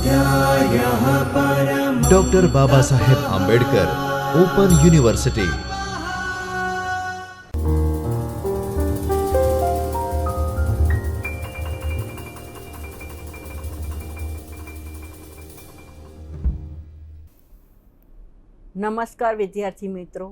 स्वाध्यायः परमः doctor બાબા Saheb Ambedkar open university નમસ્કાર વિદ્યાર્થી મિત્રો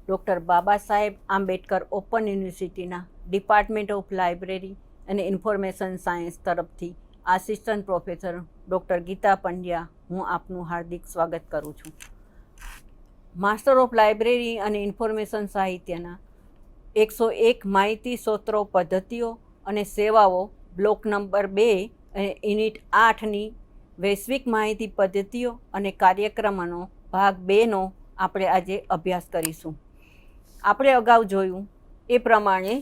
ડૉક્ટર બાબા સાહેબ આંબેડકર ઓપન યુનિવર્સિટીના ડિપાર્ટમેન્ટ ઓફ લાઇબ્રેરી અને ઇન્ફોર્મેશન સાયન્સ તરફથી assistant professor doctor Gita Pandya, હું આપનું હાર્દિક સ્વાગત કરું છું. માસ્ટર ઓફ લાઇબ્રેરી અને ઇન્ફોર્મેશન સાહિત્યના એકસો એક માહિતી સ્ત્રોતો, પદ્ધતિઓ અને સેવાઓ, બ્લોક નંબર બે અને યુનિટ આઠની વૈશ્વિક માહિતી પદ્ધતિઓ અને કાર્યક્રમોનો ભાગ બેનો આપણે આજે અભ્યાસ કરીશું. આપણે અગાઉ જોયું એ પ્રમાણે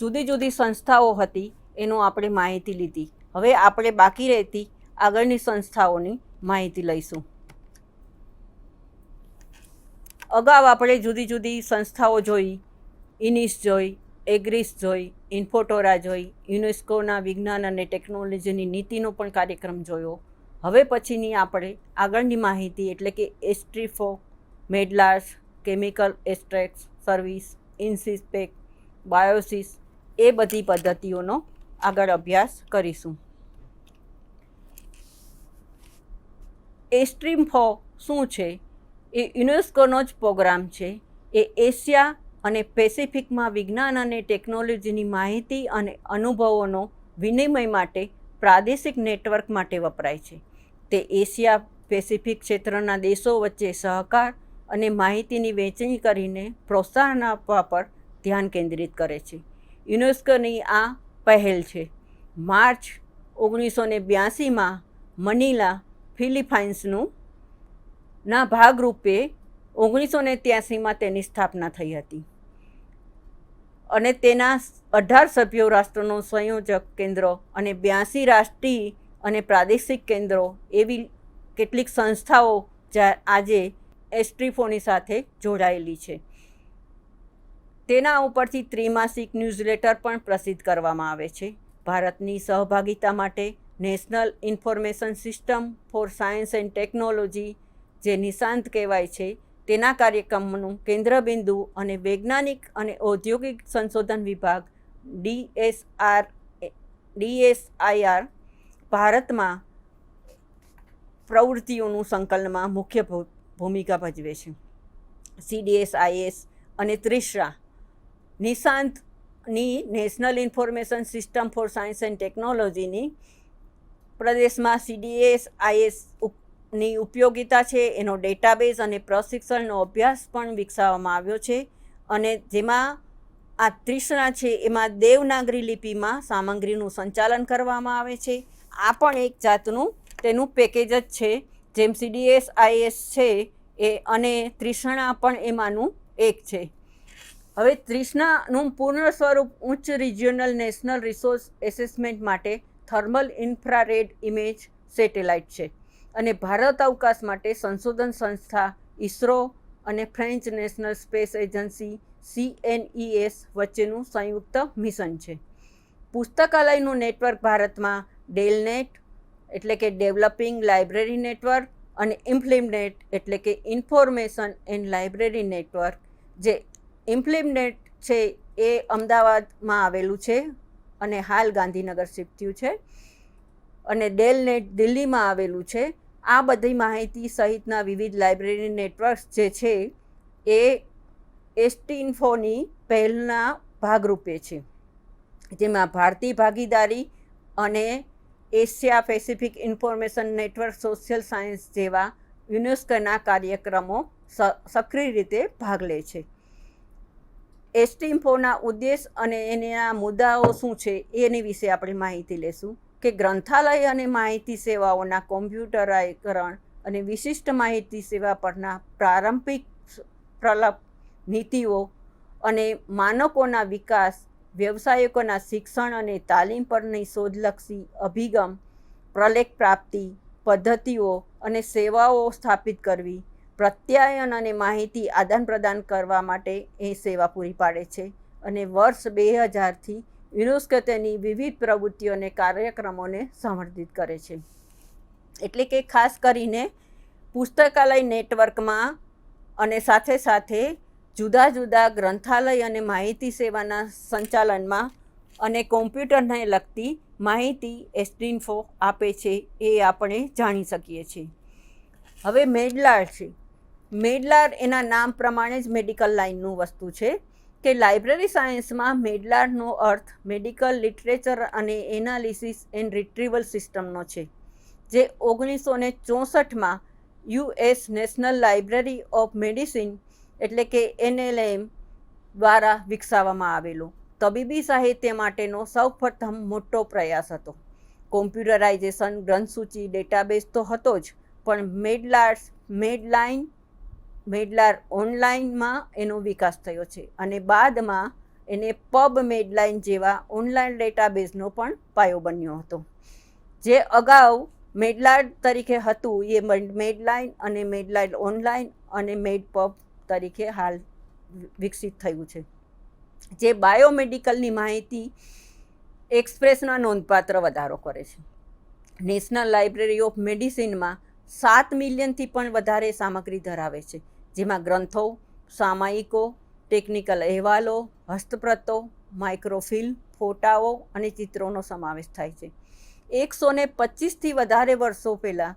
જુદી જુદી સંસ્થાઓ હતી, એનો આપણે માહિતી લીધી. હવે આપણે બાકી રહેતી આગળની સંસ્થાઓની માહિતી લઈશું. અગાઉ આપણે જુદી જુદી સંસ્થાઓ જોઈ ઇનિસ જોઈ, એગ્રીસ જોઈ, ઇન્ફોટોરા જોઈ, યુનેસ્કોના વિજ્ઞાન અને ટેકનોલોજીની નીતિનો પણ કાર્યક્રમ જોયો. હવે પછીની આપણે આગળની માહિતી એટલે કે એસ્ટ્રીફો, મેડલાર્સ, કેમિકલ એસ્ટ્રેક્સ, સર્વિસ ઇન્સિસ્પેક બાયોસિસ એ બધી પદ્ધતિઓનો આગળ અભ્યાસ કરીશું. એસ્ટ્રીમફો શું છે? એ યુનેસ્કોનો જ પ્રોગ્રામ છે. એ એશિયા અને પેસિફિકમાં વિજ્ઞાન અને ટેકનોલોજીની માહિતી અને અનુભવોનો વિનિમય માટે પ્રાદેશિક નેટવર્ક માટે વપરાય છે. તે એશિયા પેસિફિક ક્ષેત્રના દેશો વચ્ચે સહકાર અને માહિતીની વહેંચણી કરીને પ્રોત્સાહન આપવા પર ધ્યાન કેન્દ્રિત કરે છે. યુનેસ્કોની આ પહેલ છે. માર્ચ ઓગણીસો ને બ્યાસીમાં મનીલા ફિલિપાઇન્સનું ના ભાગરૂપે ઓગણીસો ને ત્યાસીમાં તેની સ્થાપના થઈ હતી. અને તેના અઢાર સભ્યો રાષ્ટ્રોનો સંયોજક કેન્દ્રો અને બ્યાસી રાષ્ટ્રીય અને પ્રાદેશિક કેન્દ્રો એવી કેટલીક સંસ્થાઓ આજે એસ્ટ્રીફોની સાથે જોડાયેલી છે. તેના ઉપરથી ત્રિમાસિક ન્યૂઝલેટર પણ પ્રસિદ્ધ કરવામાં આવે છે. ભારતની સહભાગિતા માટે national information system for science and technology, જે નિશાંત કહેવાય છે, તેના કાર્યક્રમનું કેન્દ્રબિંદુ અને વૈજ્ઞાનિક અને ઔદ્યોગિક સંશોધન વિભાગ, ડીએસઆર, ડીએસઆઈઆર, ભારતમાં પ્રવૃત્તિઓનું સંકલનમાં મુખ્ય ભૂમિકા ભજવે છે. સીડીએસઆઈએસ અને ત્રિશ્રા, નિશાંતની national information system for science and ટેકનોલોજીની પ્રદેશમાં સીડીએસ આઈએસની ઉપયોગિતા છે, એનો ડેટાબેઝ અને પ્રશિક્ષણનો અભ્યાસ પણ વિકસાવવામાં આવ્યો છે અને જેમાં આ ત્રિષ્ણા છે, એમાં દેવનાગરી લિપિમાં સામગ્રીનું સંચાલન કરવામાં આવે છે. આ પણ એક જાતનું તેનું પેકેજ જ છે. જેમ સીડીએસ આઈએસ છે એ અને ત્રિષ્ણા પણ એમાંનું એક છે. હવે ત્રિષ્ણાનું પૂર્ણ સ્વરૂપ ઉચ્ચ રિજિયોનલ નેશનલ રિસોર્સ એસેસમેન્ટ માટે થર્મલ ઇન્ફ્રારેડ ઇમેજ સેટેલાઇટ છે અને ભારત અવકાશ માટે સંશોધન સંસ્થા ઇસરો અને French national space agency CNES વચ્ચેનું સંયુક્ત મિશન છે. પુસ્તકાલયનું નેટવર્ક ભારતમાં ડેલનેટ એટલે કે ડેવલપિંગ લાઇબ્રેરી નેટવર્ક અને ઇમ્પ્લિમનેટ એટલે કે ઇન્ફોર્મેશન એન્ડ લાઇબ્રેરી નેટવર્ક. જે ઇમ્પ્લિમનેટ છે એ અમદાવાદમાં આવેલું છે. અને હાલ ગાંધીનગર શિફ્ટ થયું છે. અને ડેલનેટ દિલ્હીમાં આવેલું છે. આ બધી માહિતી સહિતના વિવિધ લાઇબ્રેરી નેટવર્ક્સ જે છે એ એસ્ટિન્ફોની પહેલના ભાગરૂપે છે. જેમાં ભારતીય ભાગીદારી અને Asia Pacific information network social science જેવા યુનેસ્કોના કાર્યક્રમો સક્રિય રીતે ભાગ લે છે. એસ્ટિમ્ફોના ઉદ્દેશ અને એના મુદ્દાઓ શું છે, એની વિશે આપણે માહિતી લેશું. કે ગ્રંથાલય અને માહિતી સેવાઓના કોમ્પ્યુટરાયકરણ અને વિશિષ્ટ માહિતી સેવા પરના પ્રારંભિક પ્રલપ નીતિઓ અને માનકોના વિકાસ, વ્યવસાયિકોના શિક્ષણ અને તાલીમ પરની શોધલક્ષી અભિગમ, પ્રલેખ પ્રાપ્તિ પદ્ધતિઓ અને સેવાઓ સ્થાપિત કરવી પ્રત્યાયન અને માહિતી આદાન પ્રદાન કરવા માટે એ સેવા પૂરી પાડે છે અને વર્ષ બે હજારથી યુનેસ્કો તેની વિવિધ પ્રવૃત્તિઓ અને કાર્યક્રમોને સમર્થિત કરે છે. એટલે કે ખાસ કરીને પુસ્તકાલય નેટવર્કમાં અને સાથે સાથે જુદા જુદા ગ્રંથાલય અને માહિતી સેવાના સંચાલનમાં અને કોમ્પ્યુટરને લગતી માહિતી એસ્ટ્રીન્ફો આપે છે એ આપણે જાણી શકીએ છીએ. હવે મેડલાર છે. મેડલાર એના નામ પ્રમાણે જ મેડિકલ લાઇનનું વસ્તુ છે કે લાઇબ્રેરી સાયન્સમાં મેડલારનો અર્થ મેડિકલ લિટરેચર અને એનાલિસિસ એન્ડ રિટ્રીવલ સિસ્ટમનો છે, જે ઓગણીસો ને ચોસઠમાં US national library of medicine એટલે કે એનએલએમ દ્વારા વિકસાવવામાં આવેલો. તબીબી સાહિત્ય માટેનો સૌ પ્રથમ મોટો પ્રયાસ હતો. કોમ્પ્યુટરાઇઝેશન ગ્રંથસૂચિ ડેટાબેઝ તો હતો જ, પણ મેડલાર્સ મેડલાઇન મેડલાર ઓનલાઈનમાં એનો વિકાસ થયો છે અને બાદમાં એને પબ મેડલાઇન જેવા ઓનલાઈન ડેટાબેઝનો પણ પાયો બન્યો હતો. જે અગાઉ મેડલાર તરીકે હતું એ મેડલાઇન અને મેડલાઇન ઓનલાઈન અને મેડ પબ તરીકે હાલ વિકસિત થયું છે. જે બાયોમેડિકલની માહિતી એક્સપ્રેસના નોંધપાત્ર વધારો કરે છે. નેશનલ લાઇબ્રેરી ઓફ મેડિસિનમાં સાત મિલિયનથી પણ વધારે સામગ્રી ધરાવે છે. જેમાં ગ્રંથો, સામાયિકો ટેકનિકલ અહેવાલો, હસ્તપ્રતો માઇક્રોફિલ્મ ફોટાઓ અને ચિત્રોનો સમાવેશ થાય છે. એકસો ને પચીસથી વધારે વર્ષો પહેલાં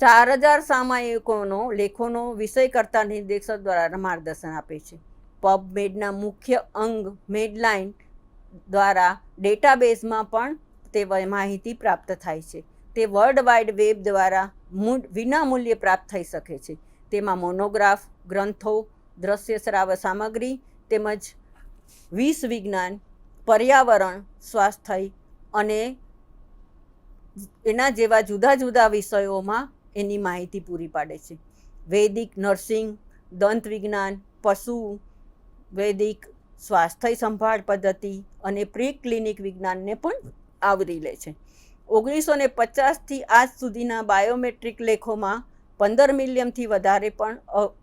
ચાર હજાર સામાયિકોનો લેખોનો વિષય કરતા નિર્દેશક દ્વારા માર્ગદર્શન આપે છે. પબમેડના મુખ્ય અંગ મેડલાઇન દ્વારા ડેટાબેઝમાં પણ તે માહિતી પ્રાપ્ત થાય છે. તે વર્લ્ડ વાઇડ વેબ દ્વારા વિનામૂલ્યે પ્રાપ્ત થઈ શકે છે. તેમાં મોનોગ્રાફ ગ્રંથો, દ્રશ્ય શ્રાવ સામગ્રી તેમજ વિષ વિજ્ઞાન, પર્યાવરણ, સ્વાસ્થ્ય અને એના જેવા જુદા જુદા વિષયોમાં એની માહિતી પૂરી પાડે છે. વૈદિક નર્સિંગ, દંત વિજ્ઞાન, પશુ, વૈદિક સ્વાસ્થ્ય સંભાળ પદ્ધતિ અને પ્રી ક્લિનિક વિજ્ઞાનને પણ આવરી લે છે. ઓગણીસો ને પચાસથી આજ સુધીના બાયોમેટ્રિક લેખોમાં પંદર મિલિયનથી વધારે પણ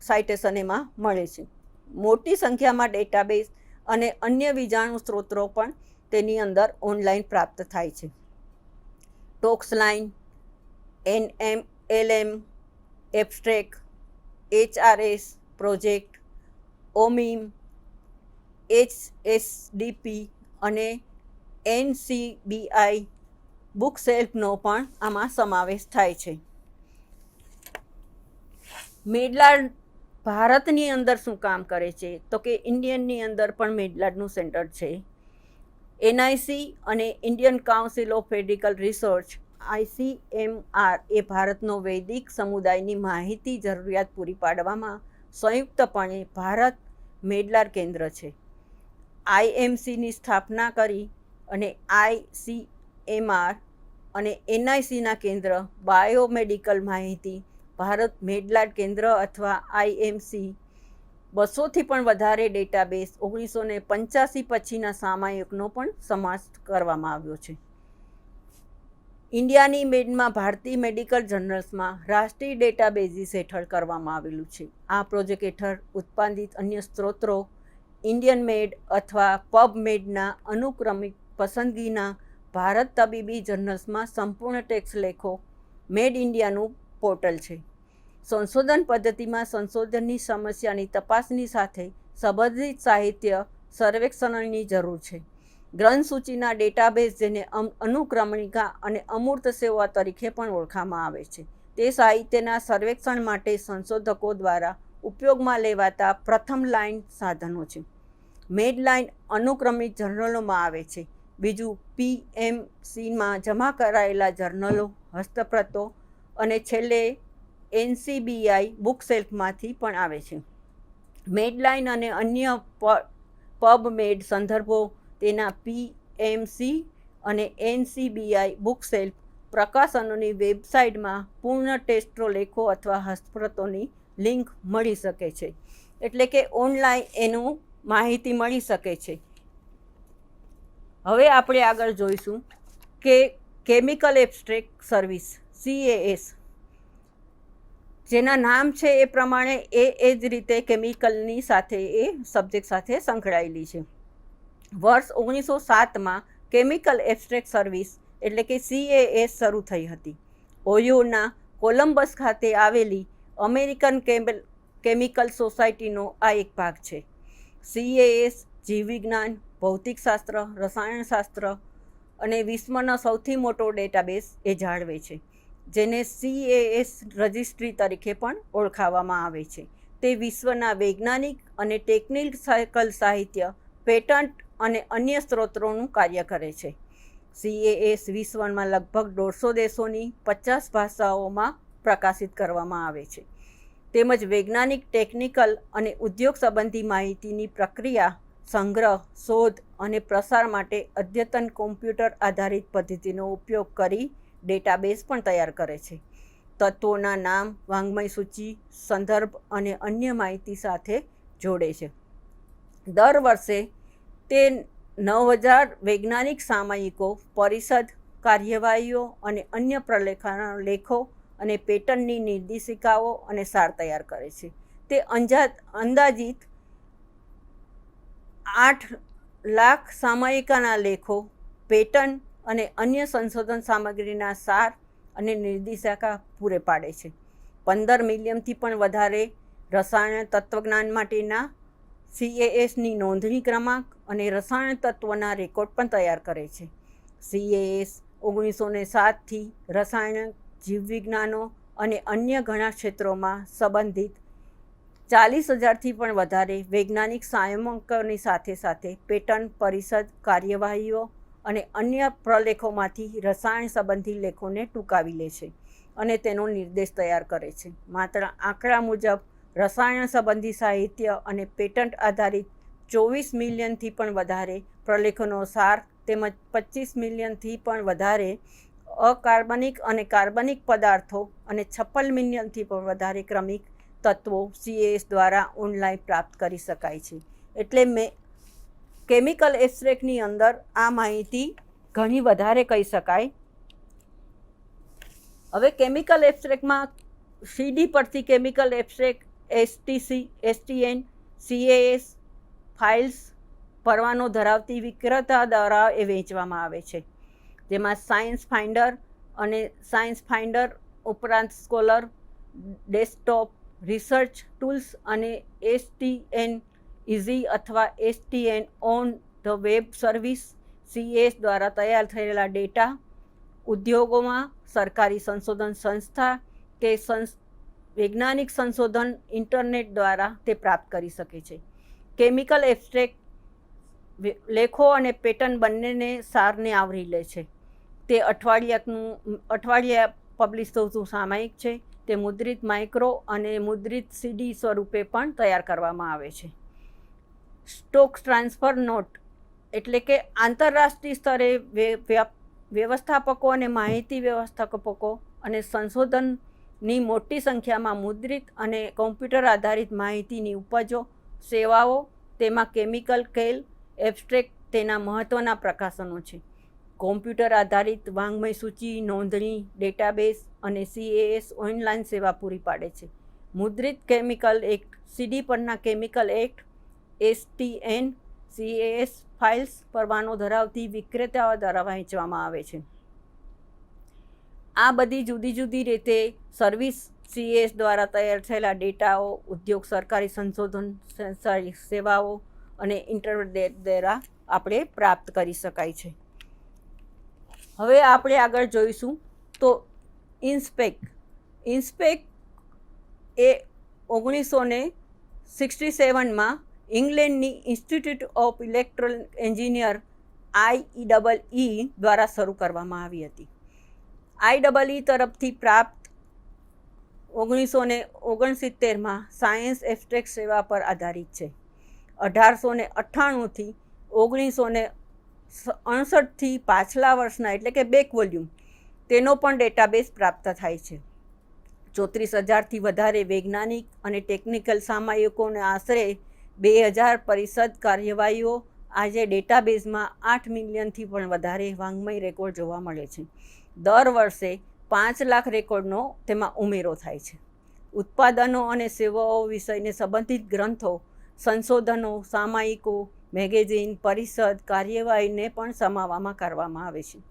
સાઇટેશન એમાં મળે છે. મોટી સંખ્યામાં ડેટાબેઝ અને અન્ય વિજાણુ સ્ત્રોતો પણ તેની અંદર ઓનલાઈન પ્રાપ્ત થાય છે. Tox line N M L M abstract HRS project OMIM H S DP અને એનસીબીઆઈ બુક સેલ્ફનો પણ આમાં સમાવેશ થાય છે. મેડલાર ભારતની અંદર શું કામ કરે છે? તો કે ઇન્ડિયનની અંદર પણ મેડલારનું સેન્ટર છે. એનઆઈસી અને Indian council of medical research ICMR એ ભારતનો વૈદિક સમુદાયની માહિતી જરૂરિયાત પૂરી પાડવામાં સંયુક્તપણે ભારત મેડલાર કેન્દ્ર છે. આઈએમસીની સ્થાપના કરી અને આઈસીએમઆર અને એનઆઈસીના કેન્દ્ર બાયોમેડિકલ માહિતી ભારત મેડલાડ કેન્દ્ર અથવા આઈએમસી બસોથી પણ વધારે ડેટાબેઝ ઓગણીસો ને પંચ્યાસી પછીના સામાયિકનો પણ સમાવેશ કરવામાં આવ્યો છે. ઇન્ડિયાની મેડમાં ભારતીય મેડિકલ જર્નલ્સમાં રાષ્ટ્રીય ડેટાબેઝીસ હેઠળ કરવામાં આવેલું છે. આ પ્રોજેક્ટ હેઠળ ઉત્પાદિત અન્ય સ્ત્રોતો, ઇન્ડિયન મેડ અથવા પબ મેડના અનુક્રમિક પસંદગીના ભારત તબીબી જર્નલ્સમાં સંપૂર્ણ ટેક્સ લેખો મેડ ઇન્ડિયાનું પોર્ટલ છે. સંશોધન પદ્ધતિમાં સંશોધનની સમસ્યાની તપાસની સાથે સંબંધિત સાહિત્ય સર્વેક્ષણની જરૂર છે. ગ્રંથસૂચિના ડેટાબેઝ જેને અનુક્રમણિકા અને અમૂર્ત સેવા તરીકે પણ ઓળખવામાં આવે છે. તે સાહિત્યના સર્વેક્ષણ માટે સંશોધકો દ્વારા ઉપયોગમાં લેવાતા પ્રથમ લાઇન સાધનો છે. મેડ લાઇન અનુક્રમિત જર્નલોમાં આવે છે. બીજું પીએમસીમાં જમા કરાયેલા જર્નલો, હસ્તપ્રતો અને છેલ્લે એનસીબીઆઈ બુક સેલ્ફમાંથી પણ આવે છે. મેડલાઇન અને અન્ય પબ મેડ સંદર્ભો તેના પીએમસી અને એનસીબીઆઈ બુક સેલ્ફ પ્રકાશનોની વેબસાઇટમાં પૂર્ણ ટેસ્ટો લેખો અથવા હસ્તપ્રતોની લિંક મળી શકે છે. એટલે કે ઓનલાઈન એનું માહિતી મળી શકે છે. હવે આપણે આગળ જોઈશું કે કેમિકલ એબ્સ્ટ્રેક સર્વિસ, સીએએસ જેના નામ છે એ પ્રમાણે એ એ જ રીતે કેમિકલની સાથે એ સબ્જેક્ટ સાથે સંકળાયેલી છે. વર્ષ ઓગણીસો સાતમાં કેમિકલ એબ્સ્ટ્રેક્ટ સર્વિસ એટલે કે સીએએસ શરૂ થઈ હતી. ઓયોના કોલંબસ ખાતે આવેલી અમેરિકન કેમિકલ સોસાયટીનો આ એક ભાગ છે. સીએએસ જીવવિજ્ઞાન, ભૌતિકશાસ્ત્ર, રસાયણશાસ્ત્ર અને વિશ્વનો સૌથી મોટો ડેટાબેઝ એ જાળવે છે. જેને સીએએસ રજિસ્ટ્રી તરીકે પણ ઓળખાવવામાં આવે છે. તે વિશ્વના વૈજ્ઞાનિક અને ટેકનિકલ સાહિત્ય, પેટન્ટ અને અન્ય સ્ત્રોતોનું કાર્ય કરે છે. સીએએસ વિશ્વમાં લગભગ દોઢસો દેશોની પચાસ ભાષાઓમાં પ્રકાશિત કરવામાં આવે છે. તેમજ વૈજ્ઞાનિક, ટેકનિકલ અને ઉદ્યોગ સંબંધી માહિતીની પ્રક્રિયા, સંગ્રહ, શોધ અને પ્રસાર માટે અદ્યતન કોમ્પ્યુટર આધારિત પદ્ધતિનો ઉપયોગ કરી ડેટાબેઝ પણ તૈયાર કરે છે. તત્વોના નામ, વાંગ્મય સૂચિ, સંદર્ભ અને અન્ય માહિતી સાથે જોડે છે. દર વર્ષે તે નવ હજાર વૈજ્ઞાનિક સામયિકો, પરિષદ, કાર્યવાહીઓ અને અન્ય પ્રલેખના લેખો અને પેટર્નની નિર્દેશિકાઓ અને સાર તૈયાર કરે છે. તે અંજાત, અંદાજિત આઠ લાખ સામયિકાના લેખો, પેટર્ન અને અન્ય સંશોધન સામગ્રીના સાર અને નિર્દેશિકા પૂરે પાડે છે. પંદર મિલિયનથી પણ વધારે રસાયણ તત્વજ્ઞાન માટેના સીએએસની નોંધણી ક્રમાંક અને રસાયણ તત્વના રેકોર્ડ પણ તૈયાર કરે છે. સીએએસ ઓગણીસો ને સાતથી રસાયણ, જીવવિજ્ઞાનો અને અન્ય ઘણા ક્ષેત્રોમાં સંબંધિત ચાલીસ હજારથી પણ વધારે વૈજ્ઞાનિક સાયમકોની સાથે સાથે પેટર્ન પરિષદ, કાર્યવાહીઓ અને અન્ય પ્રલેખોમાંથી રસાયણ સંબંધી લેખોને ટૂંકાવી લે છે અને તેનો નિર્દેશ તૈયાર કરે છે. માત્ર આંકડા મુજબ, રસાયણ સંબંધી સાહિત્ય અને પેટન્ટ આધારિત ચોવીસ મિલિયનથી પણ વધારે પ્રલેખોનો સાર તેમજ પચીસ મિલિયનથી પણ વધારે અકાર્બનિક અને કાર્બનિક પદાર્થો અને છપ્પન મિલિયનથી પણ વધારે ક્રમિક તત્વો સીએએસ દ્વારા ઓનલાઈન પ્રાપ્ત કરી શકાય છે. એટલે મેં કેમિકલ એબ્સ્ટ્રેક્ટની અંદર આ માહિતી ઘણી વધારે કહી શકાય. હવે કેમિકલ એબ્સ્ટ્રેક્ટમાં સીડી પરથી chemical abstract STC STN CAS files ભરવાનો ધરાવતી વિક્રેતા દ્વારા એ વેચવામાં આવે છે. જેમાં સાયન્સ ફાઇન્ડર અને સાયન્સ ફાઇન્ડર ઉપરાંત સ્કોલર, ડેસ્કટોપ, રિસર્ચ ટૂલ્સ અને એસટીએન ઇઝી અથવા STN on the web service CS દ્વારા તૈયાર થયેલા ડેટા ઉદ્યોગોમાં સરકારી સંશોધન સંસ્થા કે વૈજ્ઞાનિક સંશોધન ઇન્ટરનેટ દ્વારા તે પ્રાપ્ત કરી શકે છે. કેમિકલ એબ્સ્ટ્રેક્ટ લેખો અને પેટર્ન બંનેને સારને આવરી લે છે. તે અઠવાડિયાનું અઠવાડિયા પબ્લિશ થતું સામાયિક છે. તે મુદ્રિત માઇક્રો અને મુદ્રિત સીડી સ્વરૂપે પણ તૈયાર કરવામાં આવે છે. સ્ટોક ટ્રાન્સફર નોટ એટલે કે આંતરરાષ્ટ્રીય સ્તરે વ્યવસ્થાપકો અને માહિતી વ્યવસ્થાપકો અને સંશોધનની મોટી સંખ્યામાં મુદ્રિત અને કોમ્પ્યુટર આધારિત માહિતીની ઉપજો, સેવાઓ, તેમાં કેમિકલ કેલ એબ્સ્ટ્રેક્ટ તેના મહત્ત્વના પ્રકાશનો છે. કોમ્પ્યુટર આધારિત વાંગ્મય સૂચિ, નોંધણી, ડેટાબેઝ અને સીએએસ ઓનલાઈન સેવા પૂરી પાડે છે. મુદ્રિત કેમિકલ એક્ટ, સીડી પરના chemical act STN CAS files પરવાનો ધરાવતી વિક્રેતાઓ દ્વારા વહેંચવામાં આવે છે. આ બધી જુદી જુદી રીતે સર્વિસ સીએસ દ્વારા તૈયાર થયેલા ડેટાઓ, ઉદ્યોગ, સરકારી સંશોધન સેવાઓ અને ઇન્ટરનેટ દ્વારા આપણે પ્રાપ્ત કરી શકાય છે. હવે આપણે આગળ જોઈશું તો ઇન્સ્પેક ઇન્સ્પેક એ ઓગણીસો ને સિક્સટી સેવનમાં ઇંગ્લેન્ડની institute of electrical engineer I double E દ્વારા શરૂ કરવામાં આવી હતી. આઈ ડબલ ઈ તરફથી પ્રાપ્ત ઓગણીસો ને ઓગણસિત્તેરમાં સાયન્સ એબ્સ્ટ્રેક્ટ સેવા પર આધારિત છે. અઢારસો ને અઠ્ઠાણુંથી ઓગણીસો ને અડસઠથી પાછલા વર્ષના, એટલે કે બેક વોલ્યુમ, તેનો પણ ડેટાબેઝ પ્રાપ્ત થાય છે. ચોત્રીસ હજારથી વધારે વૈજ્ઞાનિક અને ટેકનિકલ સામાયિકોને આશરે બે હજાર પરિષદ કાર્યવાહીઓ આજે ડેટાબેઝમાં આઠ મિલિયનથી પણ વધારે વાંગ્મય રેકોર્ડ જોવા મળે છે. દર વર્ષે પાંચ લાખ રેકોર્ડનો તેમાં ઉમેરો થાય છે. ઉત્પાદનો અને સેવાઓ વિષયને સંબંધિત ગ્રંથો, સંશોધનો, સામાયિકો, મેગેઝિન, પરિષદ, કાર્યવાહીને પણ સમાવવામાં કરવામાં આવે છે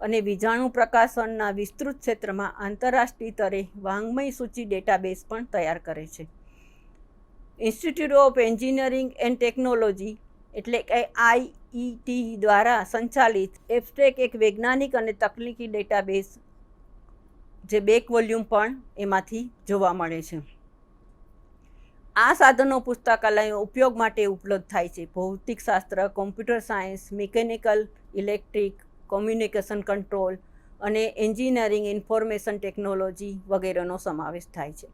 અને વીજાણુ પ્રકાશનના વિસ્તૃત ક્ષેત્રમાં આંતરરાષ્ટ્રીય સ્તરે વાંગ્મય સૂચિ ડેટાબેઝ પણ તૈયાર કરે છે. Institute of engineering and technology એટલે કે આઈઈટી દ્વારા સંચાલિત એબ્સ્ટ્રેક એક વૈજ્ઞાનિક અને તકનીકી ડેટાબેઝ જે બેક વોલ્યુમ પણ એમાંથી જોવા મળે છે. આ સાધનો પુસ્તકાલયનો ઉપયોગ માટે ઉપલબ્ધ થાય છે. ભૌતિક શાસ્ત્ર computer science mechanical electric communication control અને એન્જિનિયરિંગ ઇન્ફોર્મેશન ટેકનોલોજી વગેરેનો સમાવેશ થાય છે.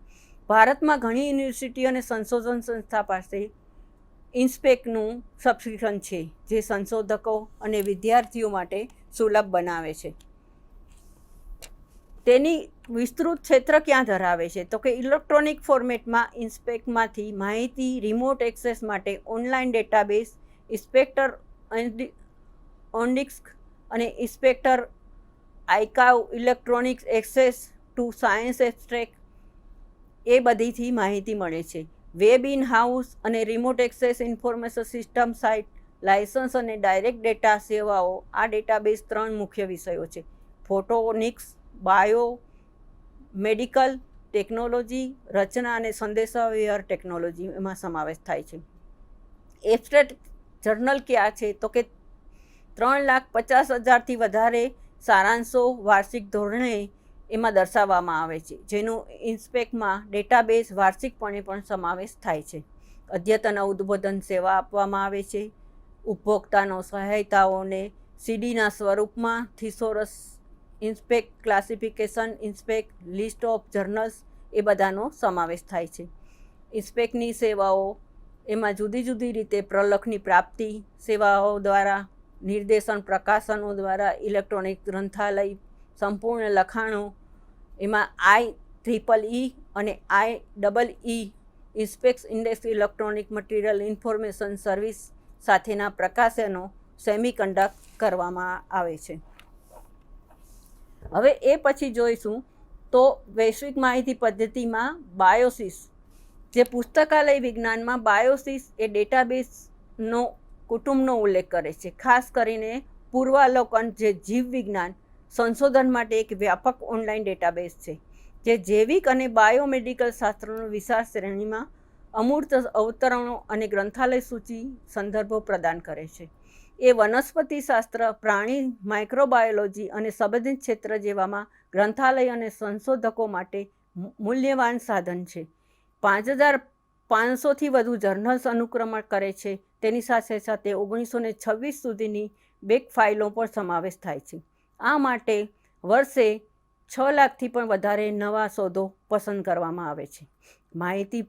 ભારતમાં ઘણી યુનિવર્સિટી અને સંશોધન સંસ્થા પાસે ઇન્સ્પેકનું સબસ્ક્રિપ્શન છે, જે સંશોધકો અને વિદ્યાર્થીઓ માટે સુલભ બનાવે છે. તેની વિસ્તૃત ક્ષેત્ર ક્યાં ધરાવે છે? તો કે ઇલેક્ટ્રોનિક ફોર્મેટમાં ઇન્સ્પેક્ટમાંથી માહિતી રિમોટ એક્સેસ માટે ઓનલાઈન ડેટાબેઝ, ઇન્સ્પેક્ટર ઓન્ડિક્સ અને inspector આઈકાવ electronics access to science abstract એ બધીથી માહિતી મળે છે. વેબ ઇન હાઉસ અને remote access information system site licence અને ડાયરેક્ટ ડેટા સેવાઓ, આ ડેટાબેઝ ત્રણ મુખ્ય વિષયો છે. ફોટોનિક્સ, બાયો, મેડિકલ, ટેકનોલોજી, રચના અને સંદેશાવ્યવહાર ટેકનોલોજી એમાં સમાવેશ થાય છે. એબ્સ્ટ્રેક્ટ જર્નલ ક્યાં છે? તો કે ત્રણ લાખ પચાસ હજારથી વધારે સારાંશો વાર્ષિક ધોરણે એમાં દર્શાવવામાં આવે છે. જેનું ઇન્સ્પેક્ટમાં ડેટાબેઝ વાર્ષિકપણે પણ સમાવેશ થાય છે. અદ્યતન ઉદ્બોધન સેવા આપવામાં આવે છે. ઉપભોક્તાનો સહાયતાઓને સીડીના સ્વરૂપમાં thesaurus inspect, classification inspect, list of journals એ બધાનો સમાવેશ થાય છે. ઇન્સ્પેક્ટની સેવાઓ એમાં જુદી જુદી રીતે પ્રલખની પ્રાપ્તિ સેવાઓ દ્વારા, નિર્દેશન પ્રકાશનો દ્વારા, ઇલેક્ટ્રોનિક ગ્રંથાલય સંપૂર્ણ લખાણો. એમાં આઈ ટ્રિપલ ઈ અને I double E inspects industry electronic material information service સાથેના પ્રકાશનો સેમી કન્ડક્ટ કરવામાં આવે છે. હવે એ પછી જોઈશું તો વૈશ્વિક માહિતી પદ્ધતિમાં બાયોસિસ. જે પુસ્તકાલય વિજ્ઞાનમાં બાયોસિસ એ ડેટાબેઝનો કુટુંબનો ઉલ્લેખ કરે છે. ખાસ કરીને પૂર્વાલોકન જે જીવ વિજ્ઞાન સંશોધન માટે એક વ્યાપક ઓનલાઈન ડેટાબેઝ છે, જે જૈવિક અને બાયોમેડિકલ શાસ્ત્રોનો વિશાળ શ્રેણીમાં અમૂર્ત અવતરણો અને ગ્રંથાલય સૂચિ સંદર્ભો પ્રદાન કરે છે. એ વનસ્પતિ શાસ્ત્ર, પ્રાણી માઇક્રોબાયોલોજી અને સંબંધિત ક્ષેત્ર જેવામાં ગ્રંથાલય અને સંશોધકો માટે મૂલ્યવાન સાધન છે. પાંચ હજાર પાંચસોથી વધુ જર્નલ્સ અનુક્રમણ કરે છે. તેની સાથે સાથે ઓગણીસો ને છવ્વીસ સુધીની બેક ફાઇલો પણ સમાવેશ થાય છે. આ માટે વર્ષે છ લાખથી પણ વધારે નવા શોધો પસંદ કરવામાં આવે છે. માહિતી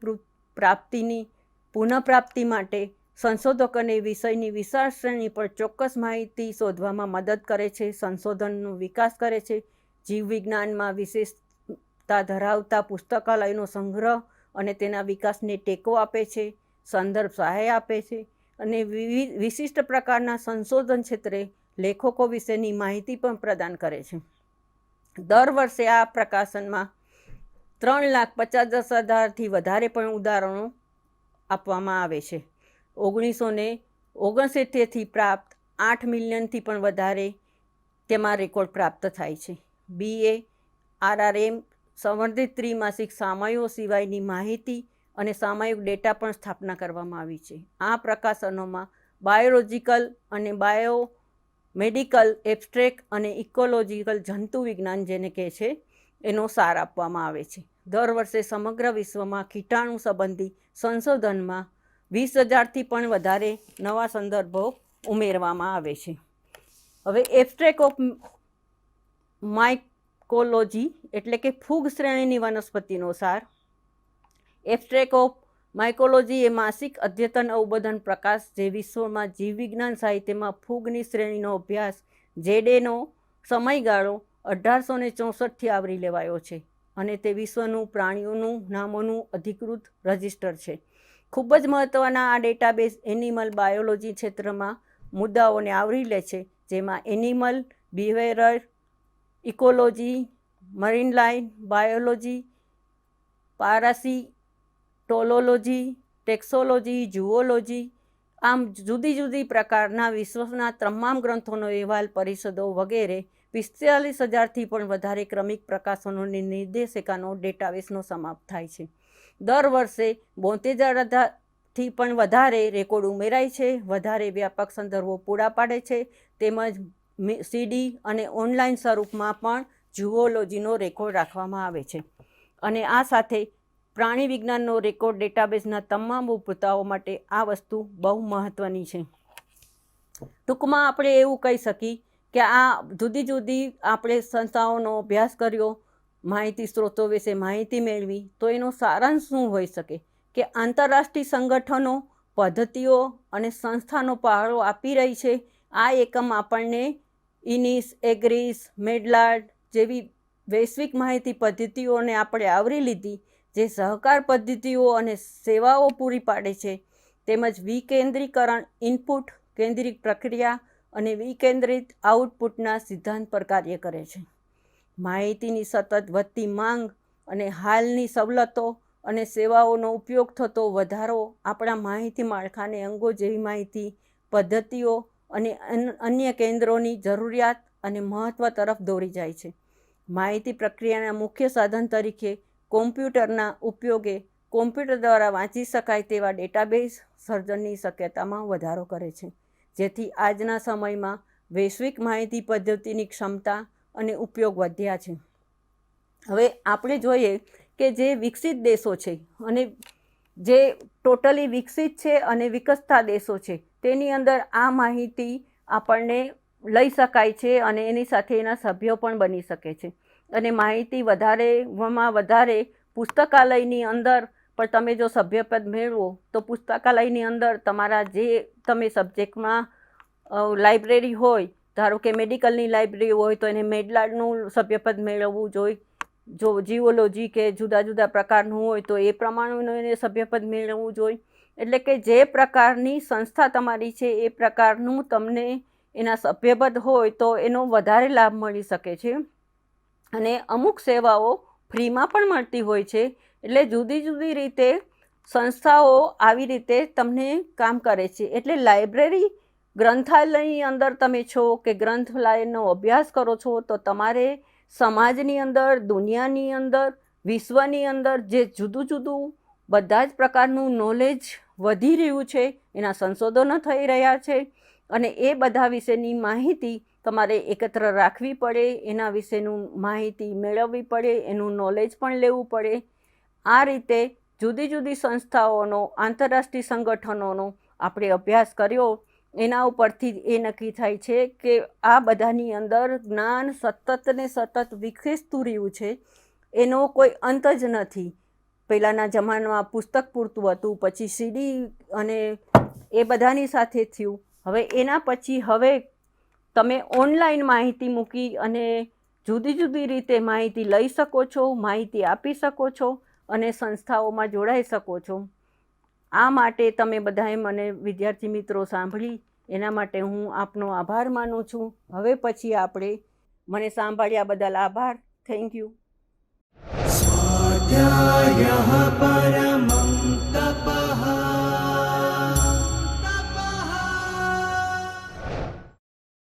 પ્રાપ્તિની, પુનઃપ્રાપ્તિ માટે સંશોધકોને વિષયની વિશાળ શ્રેણી પર ચોક્કસ માહિતી શોધવામાં મદદ કરે છે, સંશોધનનો વિકાસ કરે છે, જીવવિજ્ઞાનમાં વિશેષતા ધરાવતા પુસ્તકાલયનો સંગ્રહ અને તેના વિકાસને ટેકો આપે છે, સંદર્ભ સહાય આપે છે અને વિવિધ, વિશિષ્ટ પ્રકારના સંશોધન ક્ષેત્રે લેખકો વિશેની માહિતી પણ પ્રદાન કરે છે. દર વર્ષે આ પ્રકાશનમાં ત્રણ લાખ પચાસ દસ હજારથી વધારે પણ ઉદાહરણો આપવામાં આવે છે. ઓગણીસો ને ઓગણસિત્તેરથી પ્રાપ્ત આઠ મિલિયનથી પણ વધારે તેમાં રેકોર્ડ પ્રાપ્ત થાય છે. બીએ આરઆરએમ સંવર્ધિત ત્રિમાસિક સામયો સિવાયની માહિતી અને સામયિક ડેટા પણ સ્થાપના કરવામાં આવી છે. આ પ્રકાશનોમાં બાયોલોજિકલ અને બાયો મેડિકલ એબ્સ્ટ્રેક અને ઇકોલોજીકલ જંતુ વિજ્ઞાન જેને કહે છે, એનો સાર આપવામાં આવે છે. દર વર્ષે સમગ્ર વિશ્વમાં કીટાણુ સંબંધી સંશોધનમાં વીસ હજારથી પણ વધારે નવા સંદર્ભો ઉમેરવામાં આવે છે. હવે એબ્સ્ટ્રેક ઓફ માઇકોલોજી એટલે કે ફૂગ શ્રેણીની વનસ્પતિનો સાર એબ્સ્ટ્રેક ઓફ માઇકોલોજી એ માસિક અદ્યતન અવબોધન પ્રકાશ જે વિશ્વમાં જીવવિજ્ઞાન સાહિત્યમાં ફૂગની શ્રેણીનો અભ્યાસ જેડેનો સમયગાળો અઢારસો ને ચોસઠથી આવરી લેવાયો છે અને તે વિશ્વનું પ્રાણીઓનું નામોનું અધિકૃત રજિસ્ટર છે. ખૂબ જ મહત્ત્વના આ ડેટાબેઝ એનિમલ બાયોલોજી ક્ષેત્રમાં મુદ્દાઓને આવરી લે છે, જેમાં animal, behaviour, ecology, marine line biology, parasitology, ટેક્સોલોજી, zoology, આમ જુદી જુદી પ્રકારના વિશ્વના તમામ ગ્રંથોનો અહેવાલ, પરિષદો વગેરે પિસ્તાલીસ હજારથી પણ વધારે ક્રમિક પ્રકાશનોની નિર્દેશિકાનો ડેટાબેસનો સમાપ્ત થાય છે. દર વર્ષે બોતેર હજારથી પણ વધારે રેકોર્ડ ઉમેરાય છે, વધારે વ્યાપક સંદર્ભો પૂરા પાડે છે, તેમજ સીડી અને ઓનલાઈન સ્વરૂપમાં પણ જુઓલોજીનો રેકોર્ડ રાખવામાં આવે છે. અને આ સાથે પ્રાણી વિજ્ઞાનનો રેકોર્ડ ડેટાબેઝના તમામ ઉપતાઓ માટે આ વસ્તુ બહુ મહત્ત્વની છે. ટૂંકમાં આપણે એવું કહી શકીએ કે આ જુદી જુદી આપણે સંસ્થાઓનો અભ્યાસ કર્યો, માહિતી સ્ત્રોતો વિશે માહિતી મેળવી, તો એનો સારાંશ શું હોઈ શકે? કે આંતરરાષ્ટ્રીય સંગઠનો, પદ્ધતિઓ અને સંસ્થાનો પહાડો આપી રહી છે. આ એકમ આપણને ઇનિસ એગ્રીસ, મેડલાર્ડ જેવી વૈશ્વિક માહિતી પદ્ધતિઓને આપણે આવરી લીધી જે સહકાર પદ્ધતિઓ અને સેવાઓ પૂરી પાડે છે, તેમજ વિકેન્દ્રીકરણ, ઇનપુટ કેન્દ્રિત પ્રક્રિયા અને વિકેન્દ્રિત આઉટપુટના સિદ્ધાંત પર કાર્ય કરે છે. માહિતીની સતત વધતી માંગ અને હાલની સવલતો અને સેવાઓનો ઉપયોગ થતો વધારો આપણા માહિતી માળખાને અંગો જેવી માહિતી, પદ્ધતિઓ અને અન- અન્ય કેન્દ્રોની જરૂરિયાત અને મહત્ત્વ તરફ દોરી જાય છે. માહિતી પ્રક્રિયાના મુખ્ય સાધન તરીકે કોમ્પ્યુટરના ઉપયોગે કોમ્પ્યુટર દ્વારા વાંચી શકાય તેવા ડેટાબેઝ સર્જનની શક્યતામાં વધારો કરે છે. જેથી આજના સમયમાં વૈશ્વિક માહિતી પદ્ધતિની ક્ષમતા અને ઉપયોગ વધ્યા છે. હવે આપણે જોઈએ કે જે વિકસિત દેશો છે અને જે ટોટલી વિકસિત છે અને વિકસતા દેશો છે, તેની અંદર આ માહિતી આપણને લઈ શકાય છે અને એની સાથે એના સભ્યો પણ બની શકે છે. અને માહિતી વધારેમાં વધારે પુસ્તકાલયની અંદર, પણ તમે જો સભ્યપદ મેળવો, તો પુસ્તકાલયની અંદર તમારા જે તમે સબ્જેક્ટમાં લાઇબ્રેરી હોય, ધારો કે મેડિકલની લાઇબ્રેરી હોય, તો એને મેડલાડનું સભ્યપદ મેળવવું જોઈએ જો જીઓલોજી કે જુદા જુદા પ્રકારનું હોય, તો એ પ્રમાણેનું એને સભ્યપદ મેળવવું જોઈએ એટલે કે જે પ્રકારની સંસ્થા તમારી છે, એ પ્રકારનું તમને એના સભ્યપદ હોય, તો એનો વધારે લાભ મળી શકે છે. અને અમુક સેવાઓ ફ્રીમાં પણ મળતી હોય છે. એટલે જુદી જુદી રીતે સંસ્થાઓ આવી રીતે તમને કામ કરે છે. એટલે લાઇબ્રેરી ગ્રંથાલયની અંદર તમે છો કે ગ્રંથાલયનો અભ્યાસ કરો છો, તો તમારે સમાજની અંદર, દુનિયાની અંદર, વિશ્વની અંદર જે જુદું જુદું બધા જ પ્રકારનું નોલેજ વધી રહ્યું છે, એના સંશોધનો થઈ રહ્યા છે અને એ બધા વિશેની માહિતી તમારે એકત્ર રાખવી પડે, એના વિશેનું માહિતી મેળવવી પડે, એનું નોલેજ પણ લેવું પડે. આ રીતે જુદી જુદી સંસ્થાઓનો, આંતરરાષ્ટ્રીય સંગઠનોનો આપણે અભ્યાસ કર્યો. એના ઉપરથી એ નક્કી થાય છે કે આ બધાની અંદર જ્ઞાન સતત ને સતત વિકસતું રહ્યું છે. એનો કોઈ અંત જ નથી. પહેલાંના જમાનામાં પુસ્તક પૂરતું હતું, પછી સીડી અને એ બધાની સાથે થયું. હવે એના પછી હવે તમે ઓનલાઈન માહિતી મૂકી અને જુદી જુદી રીતે માહિતી લઈ શકો છો, માહિતી આપી શકો છો અને સંસ્થાઓમાં જોડાઈ શકો છો. આ માટે તમે બધાએ મને વિદ્યાર્થી મિત્રો સાંભળી, એના માટે હું આપનો આભાર માનું છું. હવે પછી આપણે મને સાંભળ્યા બદલ આભાર. Thank you Param